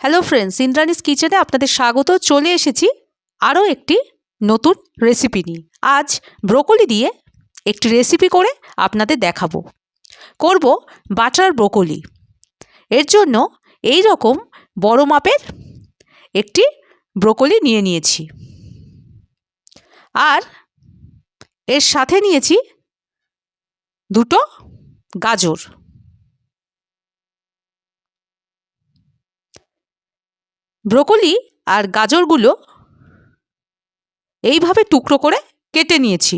Hello friends Indrani's কিচেনে আপনাদের স্বাগত। চলে এসেছি আরও একটি নতুন রেসিপি নিয়ে। আজ ব্রোকলি দিয়ে একটি রেসিপি করে আপনাদের দেখাবো। করব বাটার ব্রোকলি এর জন্য এই রকম বড় মাপের একটি ব্রোকলি নিয়ে নিয়েছি। আর এর সাথে নিয়েছি দুটো গাজর। ব্রোকলি আর গাজরগুলো এইভাবে টুকরো করে কেটে নিয়েছি।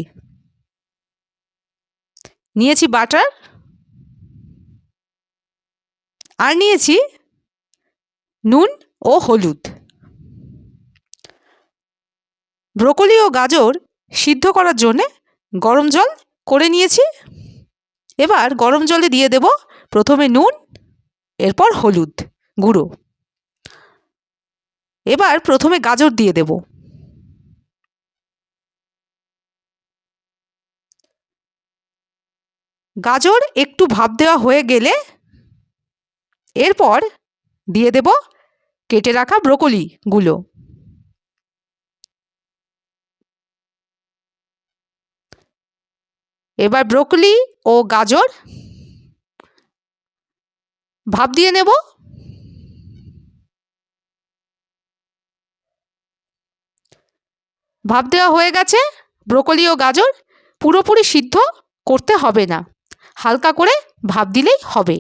নিয়েছি বাটার আর নিয়েছি নুন ও হলুদ। ব্রোকলি ও গাজর সিদ্ধ করার জন্যে গরম জল করে নিয়েছি। এবার গরম জলে দিয়ে দেব প্রথমে নুন, এরপর হলুদ গুঁড়ো। এবার প্রথমে গাজর দিয়ে দেব। গাজর একটু ভাপ দেওয়া হয়ে গেলে এরপর দিয়ে দেব কেটে রাখা ব্রোকলিগুলো। এবার ব্রোকলি ও গাজর ভাপ দিয়ে নেব। ভাপ দেওয়া হয়ে গেছে, ব্রোকলি ও গাজর পুরোপুরি সিদ্ধ করতে হবে না। হালকা করে ভাপ দিলেই হবে।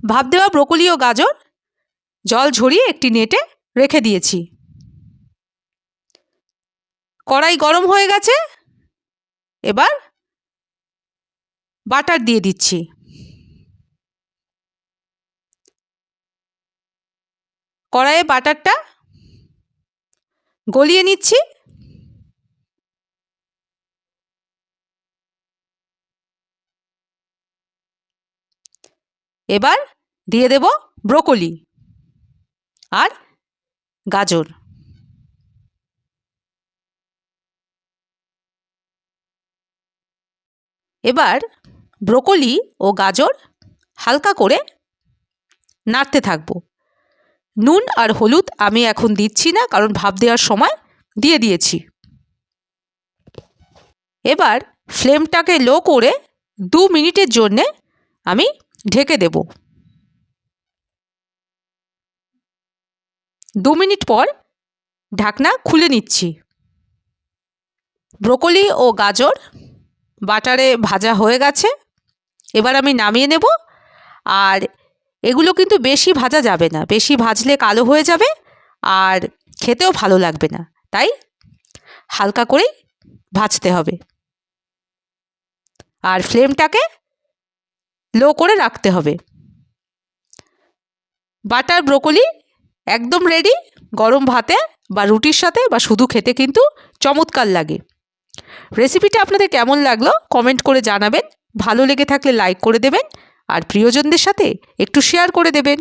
ভাপ দেওয়া ব্রোকলি ও গাজর জল ঝরিয়ে একটি নেটে রেখে দিয়েছি। কড়াই গরম হয়ে গেছে, এবার বাটার দিয়ে দিচ্ছি। কড়াইয়ে বাটারটা গলিয়ে নিচ্ছি। এবার দিয়ে দেব ব্রোকলি আর গাজর। এবার ব্রোকলি ও গাজর হালকা করে নাড়তে থাকব। নুন আর হলুদ আমি এখন দিচ্ছি না, কারণ ভাপ দেওয়ার সময় দিয়ে দিয়েছি। এবার ফ্লেমটাকে লো করে দু মিনিটের জন্যে আমি ঢেকে দেব। দু মিনিট পর ঢাকনা খুলে নিচ্ছি। ব্রোকলি ও গাজর বাটারে ভাজা হয়ে গেছে। এবার আমি নামিয়ে নেব আর এগুলো কিন্তু বেশি ভাজা যাবে না। বেশি ভাজলে কালো হয়ে যাবে আর খেতেও ভালো লাগবে না। তাই হালকা করেই ভাজতে হবে। আর ফ্লেমটাকে লো করে রাখতে হবে। বাটার ব্রোকলি একদম রেডি গরম ভাতে বা রুটির সাথে বা শুধু খেতে কিন্তু চমৎকার লাগে। রেসিপিটা আপনাদের কেমন লাগল? কমেন্ট করে জানাবেন। ভালো লেগে থাকলে লাইক করে দেবেন। আর প্রিয়জনদের সাথে একটু শেয়ার করে দেবেন।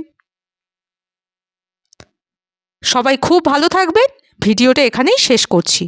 সবাই খুব ভালো থাকবেন। ভিডিওটা এখানেই শেষ করছি।